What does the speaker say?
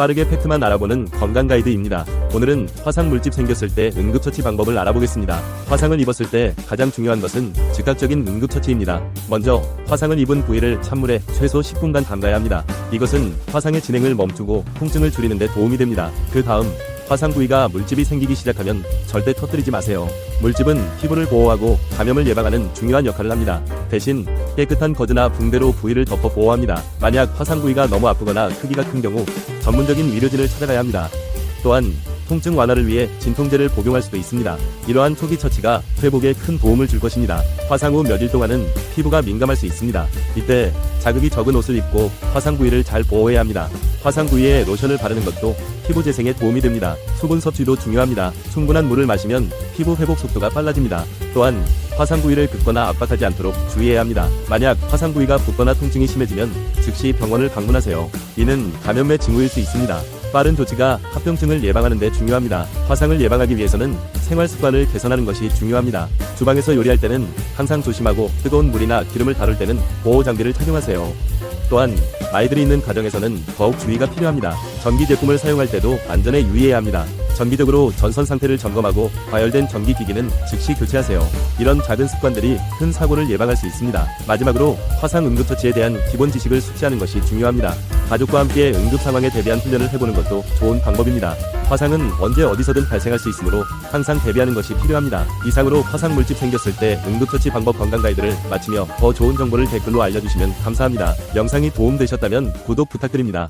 빠르게 팩트만 알아보는 건강 가이드입니다. 오늘은 화상 물집 생겼을 때 응급처치 방법을 알아보겠습니다. 화상을 입었을 때 가장 중요한 것은 즉각적인 응급처치입니다. 먼저 화상을 입은 부위를 찬물에 최소 10분간 담가야 합니다. 이것은 화상의 진행을 멈추고 통증을 줄이는 데 도움이 됩니다. 그 다음 화상 부위가 물집이 생기기 시작하면 절대 터뜨리지 마세요. 물집은 피부를 보호하고 감염을 예방하는 중요한 역할을 합니다. 대신 깨끗한 거즈나 붕대로 부위를 덮어 보호합니다. 만약 화상 부위가 너무 아프거나 크기가 큰 경우 전문적인 의료진을 찾아가야 합니다. 또한 통증 완화를 위해 진통제를 복용할 수도 있습니다. 이러한 초기 처치가 회복에 큰 도움을 줄 것입니다. 화상 후 몇 일 동안은 피부가 민감할 수 있습니다. 이때 자극이 적은 옷을 입고 화상 부위를 잘 보호해야 합니다. 화상 부위에 로션을 바르는 것도 피부 재생에 도움이 됩니다. 수분 섭취도 중요합니다. 충분한 물을 마시면 피부 회복 속도가 빨라집니다. 또한 화상 부위를 긁거나 압박하지 않도록 주의해야 합니다. 만약 화상 부위가 붓거나 통증이 심해지면 즉시 병원을 방문하세요. 이는 감염의 징후일 수 있습니다. 빠른 조치가 합병증을 예방하는 데 중요합니다. 화상을 예방하기 위해서는 생활 습관을 개선하는 것이 중요합니다. 주방에서 요리할 때는 항상 조심하고 뜨거운 물이나 기름을 다룰 때는 보호 장비를 착용하세요. 또한 아이들이 있는 가정에서는 더욱 주의가 필요합니다. 전기 제품을 사용할 때도 안전에 유의해야 합니다. 정기적으로 전선 상태를 점검하고 과열된 전기 기기는 즉시 교체하세요. 이런 작은 습관들이 큰 사고를 예방할 수 있습니다. 마지막으로 화상 응급처치에 대한 기본 지식을 숙지하는 것이 중요합니다. 가족과 함께 응급 상황에 대비한 훈련을 해보는 것도 좋은 방법입니다. 화상은 언제 어디서든 발생할 수 있으므로 항상 대비하는 것이 필요합니다. 이상으로 화상 물집 생겼을 때 응급처치 방법 건강 가이드를 마치며 더 좋은 정보를 댓글로 알려주시면 감사합니다. 영상이 도움되셨다면 구독 부탁드립니다.